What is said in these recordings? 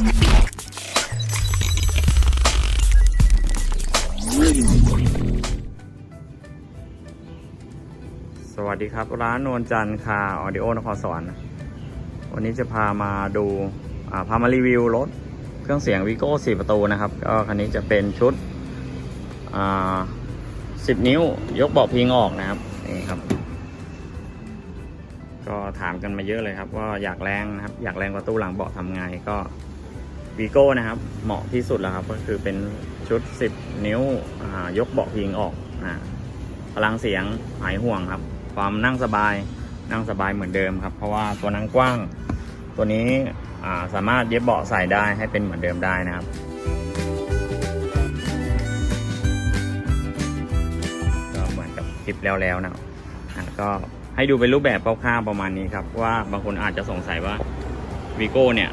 สวัสดีครับ ร้านนวลจันทร์คาออดิโอนครสวรรค์วันนี้จะพามาดูาพามารีวิวรถเครื่องเสียงวิโก้4ประตูนะครับ ก็คันนี้จะเป็นชุดอ่า10นิ้วยกเบาะพิงออกนะครับนี่ครับ ก็ถามกันมาเยอะเลยครับว่าอยากแรงนะครับ อยากแรงประตูหลังเบาะทำไงก็ วีโก้นะครับ เหมาะที่สุดแล้วครับ ก็คือเป็นชุด 10 นิ้ว ยกเบาะพิงออกอพลังเสียงหายห่วงครับ ความนั่งสบาย นั่งสบายเหมือนเดิมครับ เพราะว่าตัวนั่งกว้าง ตัวนี้สามารถเย็บเบาะใส่ได้ให้เป็นเหมือนเดิมได้นะครับก็เหมือนกับคลิปแล้วๆนะครับอะก็ให้ดูเป็นรูปแบบคร่าวๆประมาณนี้ครับ ว่าบางคนอาจจะสงสัยว่าวีโก้เนี่ย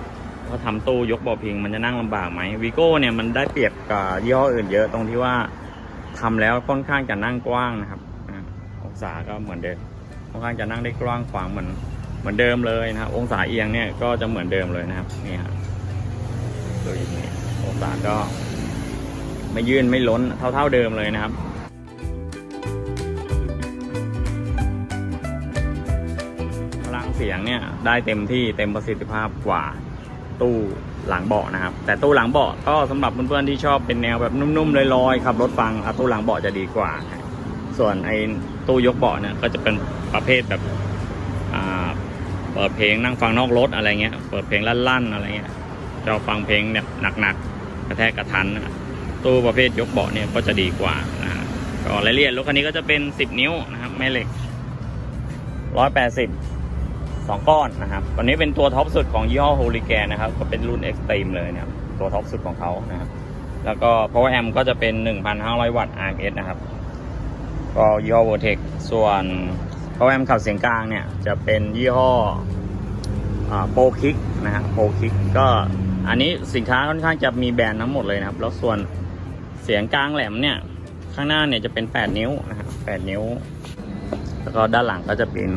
เขาทำตู้ยกเบาะพิงมันจะนั่งลำบากไหมวีโก้เนี่ยมันได้เปรียบกับยี่ห้ออื่นเยอะตรงที่ว่าทำแล้วค่อนข้างจะนั่งกว้างนะครับองศาก็เหมือนเดิมค่อนข้างจะนั่งได้กว้างขวางเหมือนเหมือนเดิมเลยนะครับองศาเอียงเนี่ยก็จะเหมือนเดิมเลยนะครับนี่ครับดูอย่างนี้องศาก็ไม่ยื่นไม่ล้นเท่าๆเดิมเลยนะครับพลังเสียงเนี่ยได้เต็มที่เต็มประสิทธิภาพกว่า ตู้หลังเบาะนะครับ แต่ตู้หลังเบาะก็สำหรับเพื่อนๆที่ชอบเป็นแนวแบบนุ่มๆลอยๆขับรถฟังอะตู้หลังเบาะจะดีกว่า ส่วนไอ้ตู้ยกเบาะเนี่ยก็จะเป็นประเภทแบบเปิดเพลงนั่งฟังนอกรถอะไรเงี้ยเปิดเพลงลั่นๆอะไรเงี้ยจะฟังเพลงเนี่ยหนักๆกระแทกกระทันนะตู้ประเภทยกเบาะเนี่ยก็จะดีกว่านะก็รายละเอียดรถคันนี้ก็จะเป็น 10 นิ้วนะครับแม่เหล็ก 180 สองก้อนนะครับตอนนี้เป็นตัวท็อปสุดของยี่ห้อ h o l i g a n นะครับ ก็เป็นรุ่น Extreme เลยนะครับ ตัวท็อปสุดของเขานะครับ แล้วก็ Power Amp ก็จะเป็น 1,500 วัตต์ RS นะครับ ก็ยี่ห้อ Vertex ส่วน Power Amp ขับเสียงกลางเนี่ย จะเป็นยี่ห้อโปรคิกนะฮะโปรคิกก็อันนี้สินค้าค่อนข้างจะมีแบรนด์ทั้งหมดเลยนะครับ แล้วส่วนเสียงกลางแหลมเนี่ย ข้างหน้าเนี่ยจะเป็น 8 นิ้วนะครับ8นิ้ว แล้วก็ด้านหลังก็จะเป็น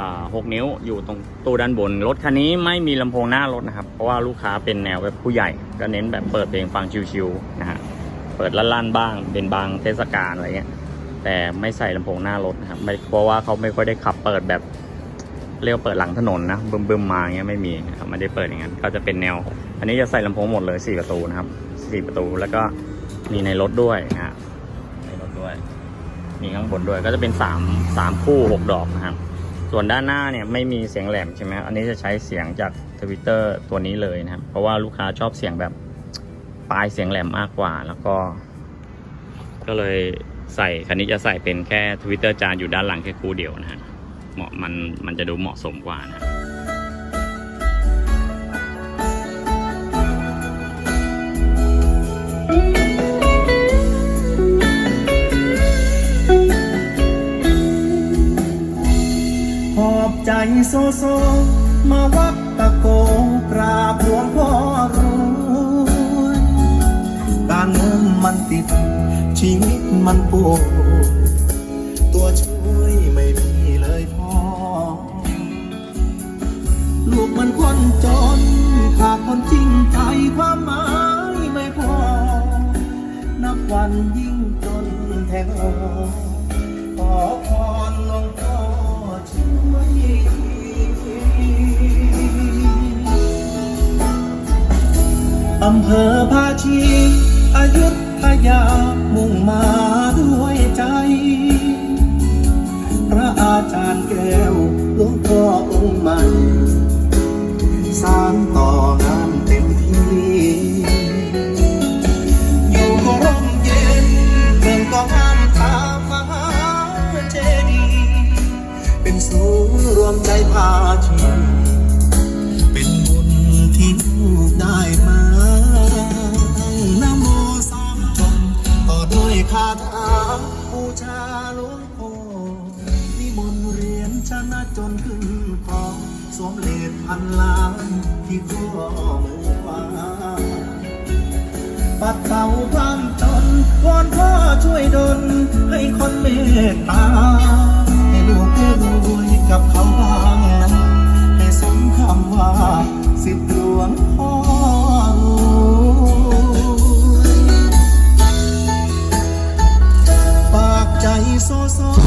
อ่าหกนิ้วอยู่ตรงตู้ด้านบน รถคันนี้ไม่มีลำโพงหน้ารถนะครับ เพราะว่าลูกค้าเป็นแนวแบบผู้ใหญ่ ก็เน้นแบบเปิดเพลงฟังชิวๆนะฮะ เปิดลั่นๆบ้าง เป็นบางเทศกาลอะไรเงี้ย แต่ไม่ใส่ลำโพงหน้ารถนะครับเพราะว่าเขาไม่ค่อยได้ขับเปิดแบบเรียกว่าเปิดหลังถนนนะบึมๆมาเงี้ยไม่มีนะครับไม่ได้เปิดอย่างนั้น ก็จะเป็นแนว อันนี้จะใส่ลำโพงหมดเลยสี่ประตูนะครับสี่ประตูแล้วก็มีในรถด้วยนะฮะในรถด้วย มีข้างบนด้วย ก็จะเป็นสามสามคู่หกดอกนะครับ ส่วนด้านหน้าเนี่ยไม่มีเสียงแหลมใช่ไหมอันนี้จะใช้เสียงจากทวิตเตอร์ตัวนี้เลยนะครับ เพราะว่าลูกค้าชอบเสียงแบบปลายเสียงแหลมมากกว่า แล้วก็ ก็เลยใส่คันนี้จะใส่เป็นแค่ทวิตเตอร์จานอยู่ด้านหลังแค่คู่เดียวนะฮะ เหมาะมันมันจะดูเหมาะสมกว่านะ โซโซ มาวัดตะโกกราบหลวงพ่อรวยการเงินมันติด ชีวิตมันปวดตัวช่วยไม่มีเลยพ่อ ลูกมันคนจนขาดคนจริงใจความหมายไม่พอ นับวันยิ่งจนแทงออขอพร อำเภอภาชีอายุทยามุ่งมาด้วยใจ พระอาจารย์แก้วหลวงพ่อองค์ใหม่ ด้วยคาถาบูชาหลวงพ่อนิมนต์เรียนชนะจนขึ้นครอสวมเลดพันล้านที่ข้อมือขวาปัดเป่าความจน so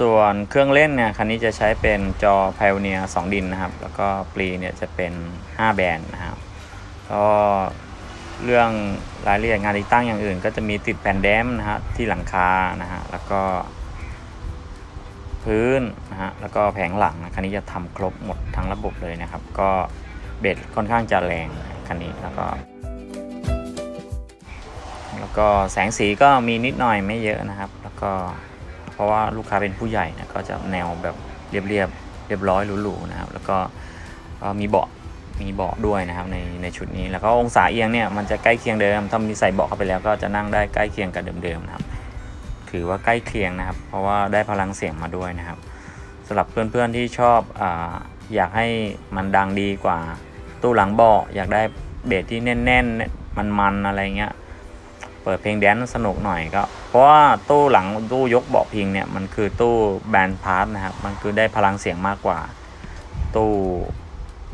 ส่วนเครื่องเล่นเนี่ยคันนี้จะใช้เป็นจอ Pioneer 2 ดินนะครับ แล้วก็ปลีเนี่ยจะเป็น 5 แบนนะครับก็เรื่องรายละเอียดงานติดตั้งอย่างอื่น ก็จะมีติดแผ่นแดมนะฮะที่หลังคานะฮะแล้วก็พื้นนะฮะแล้วก็แผงหลังนะคันนี้จะทำครบหมดทั้งระบบเลยนะครับ ก็เบสค่อนข้างจะแรงคันนี้แล้วก็ แล้วก็แสงสีก็มีนิดหน่อยไม่เยอะนะครับ แล้วก็ ราะว่าลูกค้าเป็นผู้ใหญ่นะก็จะแนวแบบเรียบเรียบเรียบร้อยหรูๆนะครับ แล้วก็มีเบาะมีเบาะด้วยนะครับในในชุดนี้ แล้วก็องศาเอียงเนี่ยมันจะใกล้เคียงเดิม ถ้ามีใส่เบาะเข้าไปแล้วก็จะนั่งได้ใกล้เคียงกับเดิมๆนะครับ ถือว่าใกล้เคียงนะครับ เพราะว่าได้พลังเสียงมาด้วยนะครับสำหรับเพื่อนๆที่ชอบออยากให้มันดังดีกว่าตู้หลังเบาะอยากได้เบสที่แน่นๆมันๆอะไรเงี้ย เปิดเพลงแดนซ์สนุกหน่อยก็ เพราะว่าตู้หลังตู้ยกเบาะพิงเนี่ยมันคือตู้แบนพาร์ทนะครับ มันคือได้พลังเสียงมากกว่า ตู้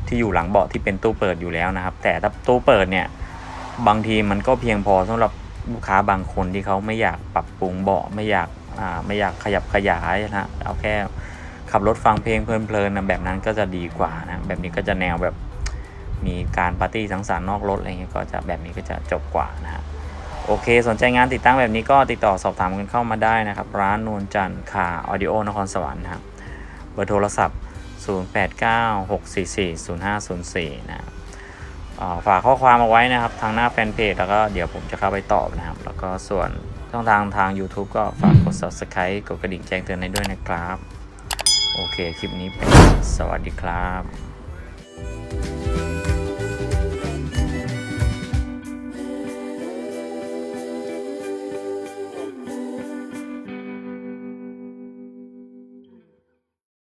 ที่อยู่หลังเบาะที่เป็นตู้เปิดอยู่แล้วนะครับ แต่ถ้าตู้เปิดเนี่ยบางทีมันก็เพียงพอสำหรับลูกค้าบางคนที่เขาไม่อยากปรับปรุงเบาะไม่อยากอ่าไม่อยากขยับขยายนะเอาแค่ขับรถฟังเพลงเพลินๆนะแบบนั้นก็จะดีกว่านะแบบนี้ก็จะแนวแบบมีการปาร์ตี้สังสรรค์นอกรถอะไรเงี้ยก็จะแบบนี้ก็จะจบกว่านะฮะ โอเค สนใจงานติดตั้งแบบนี้ก็ติดต่อสอบถามกันเข้ามาได้นะครับ ร้านนวลจันทร์คาออดิโอนครสวรรค์นะครับเบอร์โทรศัพท์ 0896440504 นะครับฝากข้อความเอาไว้นะครับ ทางหน้าแฟนเพจแล้วก็เดี๋ยวผมจะเข้าไปตอบนะครับ แล้วก็ส่วนช่องทางทาง YouTube ก็ฝากกด Subscribe กดกระดิ่งแจ้งเตือนให้ด้วยนะครับ โอเค คลิปนี้เป็นสวัสดีครับ